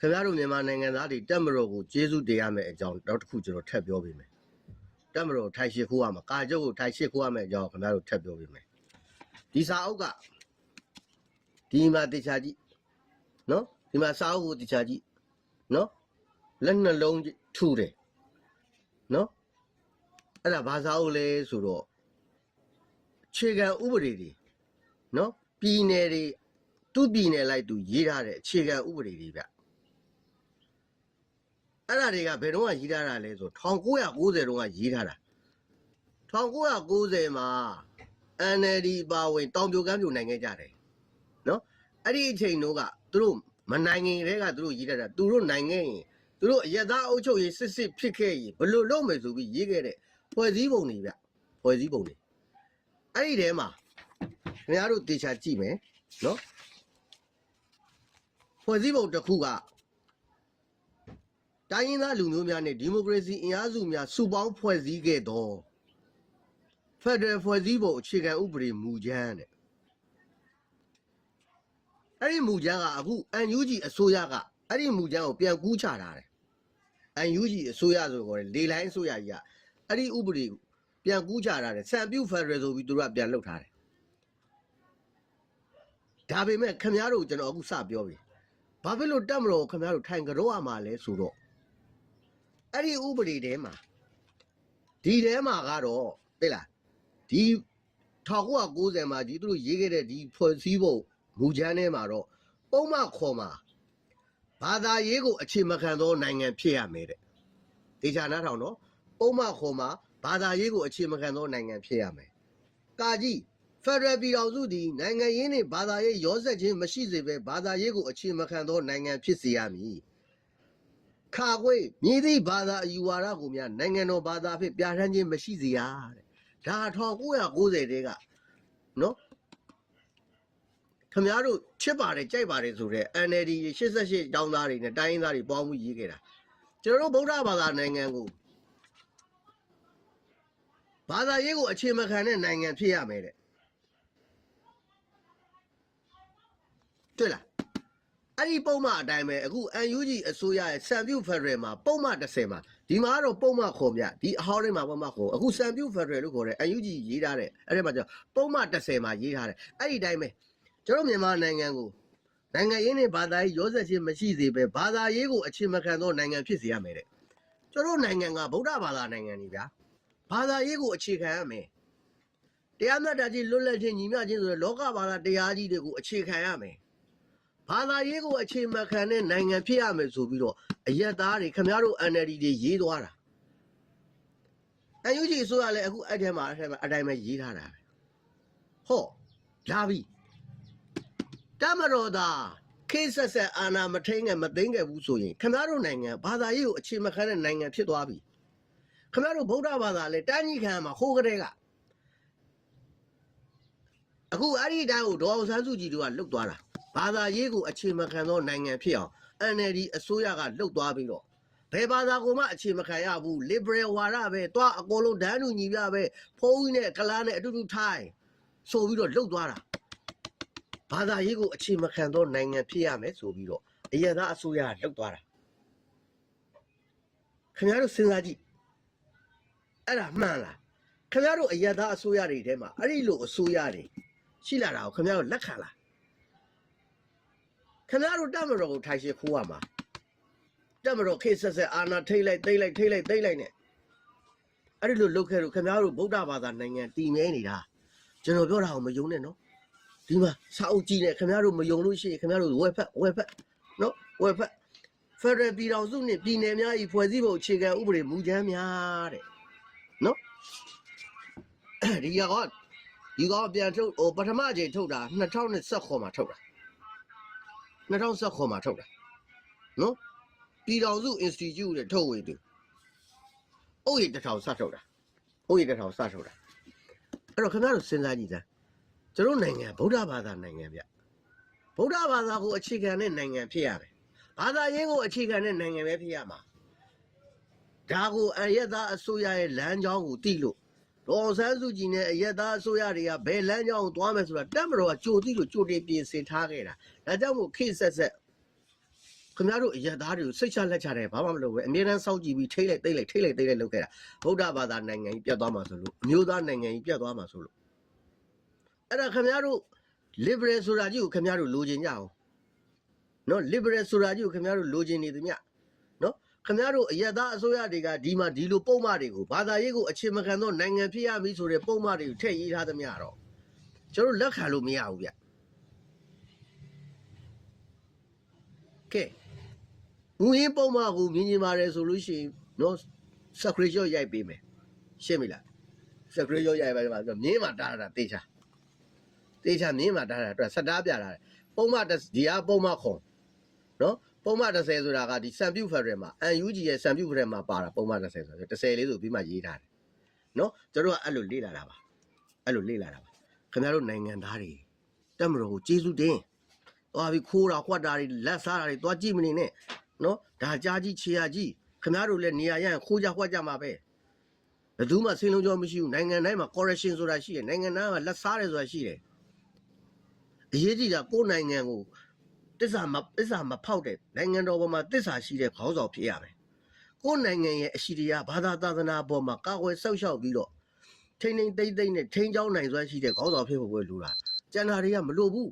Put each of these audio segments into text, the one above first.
ခင်ဗျားတို့မြန်မာနိုင်ငံသားတွေတက်မတော်ကိုကျေးဇူးတင်ရမယ်အကြောင်းနောက်တစ်ခုကျွန်တော်ထပ်ပြောပေးမယ်တက်မတော်ထိုင်ရှိခိုးရမှာကာကျုပ်ကိုထိုင်ရှိခိုးရမယ်အကြောင်းခင်ဗျားတို့ထပ်ပြောပေးမယ်ဒီစာအုပ်ကဒီမှာတေချာကြည့်နော်ဒီမှာစာအုပ်ကိုတေချာကြည့်နော်လက်နှလုံးထူတယ်နော်အဲ့ဒါဘာစာအုပ်လဲဆိုတော့ခြေခံဥပဒေတွေနော်ပြည်နယ်တွေ သူ့ပြည်နယ်လိုက်သူရေးထားတဲ့အခြေခံဥပဒေတွေဗျအဲ့ဒါတွေကဘယ်တော့မှရေးထားတာလဲဆို1990တုန်းကရေးထားတာ1990မှာ NLD ပါဝင်တောင်ပြိုကမ်းပြိုနိုင်ခဲ့ကြတယ်နော်အဲ့ဒီအချိန်တုန်းကသူတို့မနိုင်ငင်တွေကသူတို့ရေးထားတာသူတို့နိုင်ခဲ့ရင်သူတို့အရက်သားအုပ်ချုပ်ရေးစစ်စစ်ဖြစ်ခဲ့ရင်ဘယ်လိုလုပ်မယ်ဆိုပြီးရေးခဲ့တဲ့ဖွဲ့စည်းပုံတွေဗျဖွဲ့စည်းပုံတွေအဲ့ဒီထဲမှာခင်ဗျားတို့တေချာကြည့်မယ်နော် ဖွဲ့စည်းပုံတစ်ခုကတိုင်းရင်းသားလူမျိုးများနဲ့ဒီမိုကရေစီအင်အားစုများစုပေါင်းဖွဲ့စည်းခဲ့သောဖက်ဒရယ်ဖွဲ့စည်းပုံအခြေခံဥပဒေမူကြမ်းတဲ့အဲ့ဒီမူကြမ်းကအခု UNG အစိုးရကအဲ့ဒီမူကြမ်းကိုပြန်ကူးချတာတယ် UNG အစိုးရဆိုခေါ်တယ်လေလိုင်းအစိုးရကြီးကအဲ့ဒီဥပဒေကိုပြန်ကူးချတာတယ်စံပြုတ်ဖက်ဒရယ်ဆိုပြီးသူတို့ကပြန်လှုပ်ထားတယ်ဒါပေမဲ့ခင်ဗျားတို့ကျွန်တော်အခုစပြောပြီ ဘာဖြစ်လို့တက်မလို့ခင်ဗျားတို့ထိုင်ကြောရမှာလဲဆိုတော့အဲ့ဒီဥပဒေထဲမှာဒီထဲမှာကတော့သိလားဒီ1990မှာဒီသူတို့ရေးခဲ့တဲ့ဒီဖွဲ့စည်းပုံမူကြမ်းထဲမှာတော့ပုံမှန်ခေါ်မှာဘာသာရေးကိုအခြေမခံသောနိုင်ငံဖြစ်ရမယ်တဲ့ဒေချာနားထောင်တော့ပုံမှန်ခေါ်မှာဘာသာရေးကိုအခြေမခံသောနိုင်ငံဖြစ်ရမယ်ကာကြီး ဖက်ဒရယ်ပြည်တော်စုသည်နိုင်ငံရေးနှင့်ဘာသာရေးရောစက်ခြင်းမရှိစေဘဲဘာသာရေးကိုအခြေမခံသောနိုင်ငံဖြစ်စေရမည်ခါခွေမြည်သည့်ဘာသာအယူဝါဒကိုများနိုင်ငံတော်ဘာသာဖြစ်ပြဋ္ဌာန်းခြင်းမရှိစေရတဲ့ဒါ1990တဲကနော်ခမရတို့ချစ်ပါတယ်ကြိုက်ပါတယ်ဆိုတော့ NLD 88တောင်းသားတွေနဲ့တိုင်းရင်းသားတွေပေါင်းပြီးရေးခဲ့တာကျွန်တော်တို့ဗုဒ္ဓဘာသာနိုင်ငံကိုဘာသာရေးကိုအခြေမခံတဲ့နိုင်ငံဖြစ်ရမယ်တဲ့ တွေ့လားအဲ့ဒီပုံမှန်အတိုင်းပဲအခု UNG အစိုးရရဲ့စံပြုတ်ဖက်ဒရယ်မှာပုံမှန်30မှာဒီမှာကတော့ပုံမှန်ခေါ်မြဒီအဟောင်းထဲမှာပုံမှန်ခေါ်အခုစံပြုတ်ဖက်ဒရယ်လို့ခေါ်တယ် UNG ရေးထားတယ်အဲ့ဒီမှာကျတော့ပုံမှန်30မှာရေးထားတယ်အဲ့ဒီတိုင်းပဲကျွန်တော်မြန်မာနိုင်ငံကိုနိုင်ငံရေးနဲ့ဘာသာရေးရောစက်ချင်းမရှိစေပဲဘာသာရေးကိုအခြေမခံသောနိုင်ငံဖြစ်စေရမယ်တဲ့ကျွန်တော်နိုင်ငံကဗုဒ္ဓဘာသာနိုင်ငံကြီးဗျာဘာသာရေးကိုအခြေခံရမယ်တရားမျှတခြင်းလွတ်လပ်ခြင်းညီမျှခြင်းဆိုတဲ့လောကဘာသာတရားကြီးတွေကိုအခြေခံရမယ် ဘာသာရေးကိုအခြေမခံတဲ့နိုင်ငံဖြစ်ရမယ်ဆိုပြီးတော့အယက်သားတွေခင်ဗျားတို့ NLD တွေရေးသွားတာအယူကြီးဆိုရလဲအခုအဲ့ထဲမှာအဲ့ထဲမှာအတိုင်းပဲရေးထားတာပဲဟောလာပြီတမတော်သားခေတ်ဆက်ဆက်အာဏာမထိန်ငယ်မသိမ်းခဲ့ဘူးဆိုရင်ခင်ဗျားတို့နိုင်ငံဘာသာရေးကိုအခြေမခံတဲ့နိုင်ငံဖြစ်သွားပြီခင်ဗျားတို့ဗုဒ္ဓဘာသာလဲတန်းကြီးခံရမှာဟိုးကလေးကအခုအဲ့ဒီအတိုင်းကိုဒေါ်အောင်ဆန်းစုကြည်တို့ကလွတ်သွားတာ ဘာသာရေးကိုအခြေမခံသောနိုင်ငံဖြစ်အောင် NLD အစိုးရကလှုပ်သွားပြီးတော့ဘယ်ဘာသာကိုမှအခြေမခံရဘူး liberal ဝါဒပဲတွားအကုန်လုံးဒန်းတူညီပြပဲဖုန်းကြီးနဲ့ကလားနဲ့အတူတူထိုင်ဆိုပြီးတော့လှုပ်သွားတာဘာသာရေးကိုအခြေမခံသောနိုင်ငံဖြစ်ရမယ်ဆိုပြီးတော့အရသာအစိုးရကလှုပ်သွားတာခင်ဗျားတို့စဉ်းစားကြည့်အဲ့ဒါမှန်လားခင်ဗျားတို့အရသာအစိုးရတွေထဲမှာအဲ့ဒီလိုအစိုးရတွေရှိလာတာကိုခင်ဗျားတို့လက်ခံလား ခင်ဗျားတို့တက်မတော်ကိုထိုင်ရှိခိုးရမှာတက်မတော်ခေတ်ဆက်ဆက်အာနာထိတ်လိုက်သိမ့်လိုက်ထိတ်လိုက်သိမ့်လိုက်နဲ့အဲ့ဒီလိုလုပ်ခဲ့လို့ခင်ဗျားတို့ဗုဒ္ဓဘာသာနိုင်ငံတည်မြဲနေတာကျွန်တော်ပြောတာကိုမယုံနဲ့နော်ဒီမှာစာအုပ်ကြည့်နေခင်ဗျားတို့မယုံလို့ရှိရင်ခင်ဗျားတို့ဝက်ဖက်ဝက်ဖက်နော်ဝက်ဖက်ဖက်ဒရယ်ပြည်တော်စုနဲ့ပြည်နယ်များဤဖွဲ့စည်းပုံအခြေခံဥပဒေမူကြမ်းများတဲ့နော်ဒီကောဒီကောပြန်ထုတ်ဟိုပထမအချိန်ထုတ်တာ2019မှာထုတ်တာ 2019မှာထုတ်တာနော်ပြည်တော်စု institute တဲ့ထုတ်ဝေသူအုတ်ရတစ်ထောင်စထုတ်တာအုတ်ရတစ်ထောင်စထုတ်တာအဲ့တော့ခင်ဗျားတို့စဉ်းစားကြည့်စမ်းကျွန်တော်နိုင်ငံဗုဒ္ဓဘာသာနိုင်ငံဗျဗုဒ္ဓဘာသာကိုအခြေခံတဲ့နိုင်ငံဖြစ်ရမယ်ဘာသာရေးကိုအခြေခံတဲ့နိုင်ငံပဲဖြစ်ရမှာဒါကိုအယက်သားအစိုးရရဲ့လမ်းကြောင်းကိုတိလို့ ဒေါ်ဆန်းစုကြည်နဲ့အယက်သားအစိုးရတွေကဘယ်လမ်းကြောင်းကိုသွားမယ်ဆိုတာတက်မတော်ကကြိုတိလို့ကြိုတင်ပြင်ဆင်ထားခဲ့တာဒါကြောင့်မို့ခေတ်ဆက်ဆက်ခင်ဗျားတို့အရက်သားတွေကိုစိတ်ချလက်ချတယ်ဘာမှမလုပ်ဘူးအမြဲတမ်းစောင့်ကြည့်ပြီးထိတ်လိုက်တိတ်လိုက်ထိတ်လိုက်တိတ်လိုက်လုပ်ခဲ့တာဗုဒ္ဓဘာသာနိုင်ငံကြီးပြတ်သွားမှာဆိုလို့အမျိုးသားနိုင်ငံကြီးပြတ်သွားမှာဆိုလို့အဲ့ဒါခင်ဗျားတို့ liberal ဆိုတာကြီးကိုခင်ဗျားတို့လိုချင်ကြအောင်နော် liberal ဆိုတာကြီးကိုခင်ဗျားတို့လိုချင်နေသမျှနော် ခင်ဗျားတို့အရက်သားအစိုးရတွေကဒီမှာဒီလိုပုံမှန်တွေကိုဘာသာရေးကိုအခြေမခံသောနိုင်ငံဖြစ်ရပြီဆိုတဲ့ပုံမှန်တွေကိုထည့်ရေးထားသမျှတော့ကျွန်တော်တို့လက်ခံလို့မရဘူးဗျကဲငူရင်းပုံမှန်ကိုမြင်မြင်ပါတယ်ဆိုလို့ရှိရင်နော်စကရီရော့ရိုက်ပေးမယ်ရှင်းပြီလားစကရီရော့ရိုက်ပါမှာဆိုမြင်းမှာတားတာတေချာတေချာမြင်းမှာတားတာအတွက်စတားပြတာတယ်ပုံမှန်တစ်ဒီအားပုံမှန်ခုံနော် ပုံမှန်30ဆိုတာကဒီစံပြုတ်ဖက်ရယ်မှာ UNG ရဲ့စံပြုတ်ဖက်ရယ်မှာပါတာပုံမှန်30ဆိုတော့30လေးဆိုပြီးမှရေးထားတယ်နော်ကျွန်တော်ကအဲ့လိုလေ့လာတာပါအဲ့လိုလေ့လာတာပါခင်ဗျားတို့နိုင်ငံသားတွေတက်မတော်ကိုကျေးဇူးတင်သွားပြီးခိုးတာခွက်တာတွေလက်စားတာတွေသွားကြည့်မနေနဲ့နော်ဒါကြားကြီးခြေရကြီးခင်ဗျားတို့လည်းနေရာရရင်ခိုးကြခွက်ကြမှာပဲဘယ်သူမှဆင်းလုံးကြောမရှိဘူးနိုင်ငံတိုင်းမှာ correction ဆိုတာရှိတယ်နိုင်ငံသားမှာလက်စားတယ်ဆိုတာရှိတယ်အရေးကြီးတာကိုယ်နိုင်ငံကို တစ္ဆာမတစ္ဆာမဖောက်တဲ့နိုင်ငံတော်ပေါ်မှာတစ္ဆာရှိတဲ့ခေါင်းဆောင်ဖြစ်ရမယ်ကိုယ်နိုင်ငံရဲ့အရှိတရားဘာသာသာသနာပေါ်မှာကာကွယ်ဆောက်ရှောက်ပြီးတော့ထိမ့်ထိမ့်သိမ့်သိမ့်နဲ့ထိန်းချောင်းနိုင်စွမ်းရှိတဲ့ခေါင်းဆောင်ဖြစ်ဖို့ပဲလိုတာကျန်တာတွေကမလိုဘူး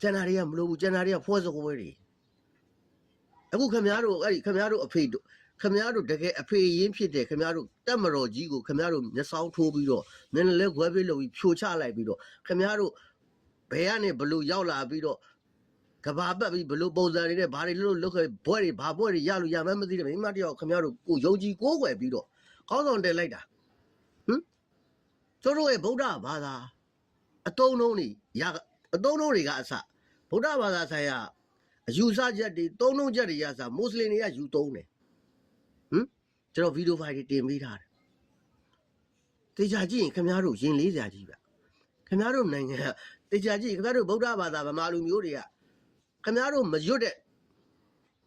ကျန်တာတွေကမလိုဘူးကျန်တာတွေကဖွဲစကွဲတွေအခုခမည်းတော်အဲ့ဒီခမည်းတော်အဖေတို့ခမည်းတော်တကယ်အဖေရင်းဖြစ်တယ်ခမည်းတော်တက်မတော်ကြီးကိုခမည်းတော်မျက်စောင်းထိုးပြီးတော့နည်းနည်းလေးခွဲပေးလို့ပြီးဖြိုချလိုက်ပြီးတော့ခမည်းတော် ဘယ်ကနေဘလို့ရောက်လာပြီးတော့ကဘာပတ်ပြီးဘလို့ပုံစံတွေနဲ့ဘာတွေလို့လုတ်ခဲ့ဘွဲတွေဘာဘွဲတွေရလို့ရမှန်းမသိတယ်မိမတယောက်ခမည်းတော်ကိုယုံကြည်ကိုးကွယ်ပြီးတော့ကောင်းဆောင်တက်လိုက်တာဟမ်ကျတို့ရဲ့ဗုဒ္ဓဘာသာအတုံးလုံးတွေရအတုံးလုံးတွေကအစဗုဒ္ဓဘာသာဆိုင်ရာအယူဆချက်တွေသုံးလုံးချက်တွေရစားမွတ်စလင်တွေကယူသုံးတယ်ဟမ်ကျွန်တော်ဗီဒီယိုဖိုင်တွေတင်ပေးထားတယ်တေချာကြည့်ရင်ခင်ဗျားတို့ရင်လေးစရာကြီးပဲခင်ဗျားတို့နိုင်ငံက တေချာကြည့်ခင်ဗျားတို့ဗုဒ္ဓဘာသာဗမာလူမျိုးတွေကခင်ဗျားတို့မရွတ်တဲ့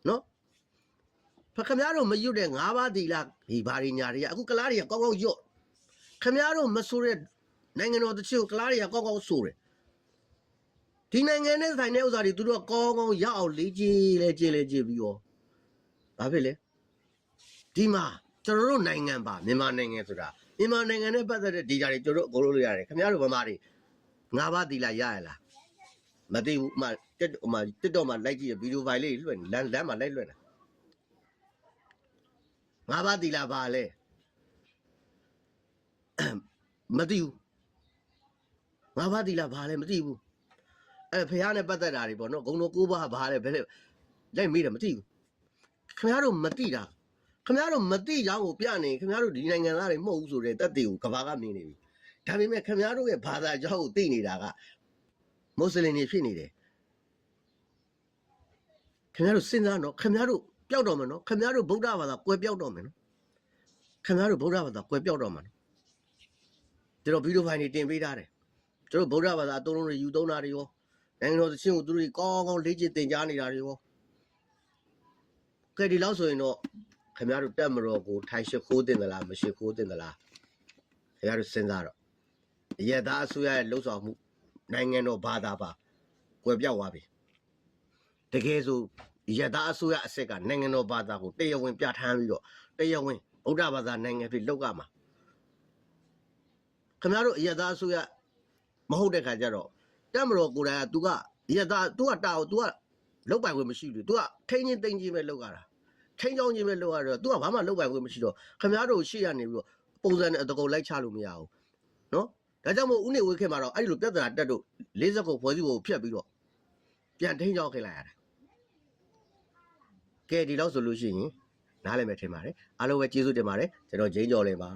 နော်ဖခင်ဗျားတို့မရွတ်တဲ့ငါးပါးသီလဒီဘာတွေညာတွေကအခုကလားတွေကကောင်းကောင်းရွတ်ခင်ဗျားတို့မဆိုတဲ့နိုင်ငံတော်တချို့ကလားတွေကကောင်းကောင်းဆိုတယ်ဒီနိုင်ငံနဲ့ဆိုင်တဲ့ဥစ္စာတွေသူတို့ကကောင်းကောင်းရအောင်လေ့ကျင့်လေ့ကျင့်လေ့ကျင့်ပြီးတော့ဘာဖြစ်လဲဒီမှာကျွန်တော်တို့နိုင်ငံပါမြန်မာနိုင်ငံဆိုတာမြန်မာနိုင်ငံနဲ့ပတ်သက်တဲ့ဒေတာတွေကျွန်တော်တို့အကုန်လုံးလို့ရတယ်ခင်ဗျားတို့ဗမာတွေ ငါးပါးသီလာရရလားမသိဘူးဥမာတက်ဥမာတက်တော့မှလိုက်ကြည့်ရဗီဒီယိုဖိုင်လေးလွှင့်လမ်းလမ်းမှာလိုက်လွှင့်တာငါးပါးသီလာပါလဲမသိဘူးငါးပါးသီလာပါလဲမသိဘူးအဲ့ဖះနဲ့ပတ်သက်တာတွေပေါ့နော်ဂုံတော်ကိုးပါးဘာလဲဘယ်လဲလိုက်မေးတယ်မသိဘူးခင်ဗျားတို့မသိတာခင်ဗျားတို့မသိကြောင်းကိုပြနေခင်ဗျားတို့ဒီနိုင်ငံသားတွေမဟုတ်ဘူးဆိုတဲ့တက်တေကိုကဘာကမြင်နေပြီ ဒါပေမဲ့ခင်ဗျားတို့ရဲ့ဘာသာကြောင်းကိုသိနေတာကမွတ်စလင်တွေဖြစ်နေတယ်ခင်ဗျားတို့စဉ်းစားတော့ခင်ဗျားတို့ပျောက်တော့မယ်နော်ခင်ဗျားတို့ဗုဒ္ဓဘာသာကွယ်ပျောက်တော့မယ်နော်ခင်ဗျားတို့ဗုဒ္ဓဘာသာကွယ်ပျောက်တော့မှာနော်ကျွန်တော်ဗီဒီယိုဖိုင်တွေတင်ပေးထားတယ်ကျွန်တော်ဗုဒ္ဓဘာသာအသုံးလုံးတွေယူသုံးတာတွေရောနိုင်ငံတော်သချင်းကိုသူတို့ကောင်းကောင်းလေ့ကျင့်သင်ကြားနေတာတွေရောကဲဒီလောက်ဆိုရင်တော့ခင်ဗျားတို့တက်မတော်ကိုထိုင်ရှိခိုးတင်သလားမရှိခိုးတင်သလားခင်ဗျားတို့စဉ်းစားတော့ ရရသားအစိုးရရဲ့လှုပ်ဆောင်မှုနိုင်ငံတော်ဘာသာပါကွယ်ပြောက်သွားပြီတကယ်ဆိုရရသားအစိုးရအစ်စ်ကနိုင်ငံတော်ဘာသာကိုတရားဝင်ပြဋ္ဌာန်းပြီးတော့တရားဝင်ဗုဒ္ဓဘာသာနိုင်ငံဖြစ်လောက်ကမှာခင်ဗျားတို့ရရသားအစိုးရမဟုတ်တဲ့ခါကျတော့ တက်မတော်ကိုယ်တိုင်က तू ကရတာ तू ကတာကို तू ကလောက်ပိုင်ခွင့်မရှိဘူး तू ကထိန်းချင်းသိမ်းချင်းပဲလောက်ရတာထိန်းချောင်းချင်းပဲလောက်ရတော့ तू ကဘာမှလောက်ပိုင်ခွင့်မရှိတော့ခမားတို့ရှေ့ရနေပြီးတော့ပုံစံနဲ့အတကုံလိုက်ချလို့မရဘူးနော် ဒါကြောင့်မို့ဥနေဝေခေမှာတော့အဲ့ဒီလိုပြဿနာတက်တို့လေးစက်ကိုဖွဲ့စည်းဖို့ဖြတ်ပြီးတော့ပြန်ထိန်းချောင်းခဲ့လိုက်ရတာကဲဒီလောက်ဆိုလို့ရှိရင်နားလည်မယ်ထင်ပါတယ်အားလုံးပဲကျေးဇူးတင်ပါတယ်ကျွန်တော်ဂျင်းကြော်လင်ပါ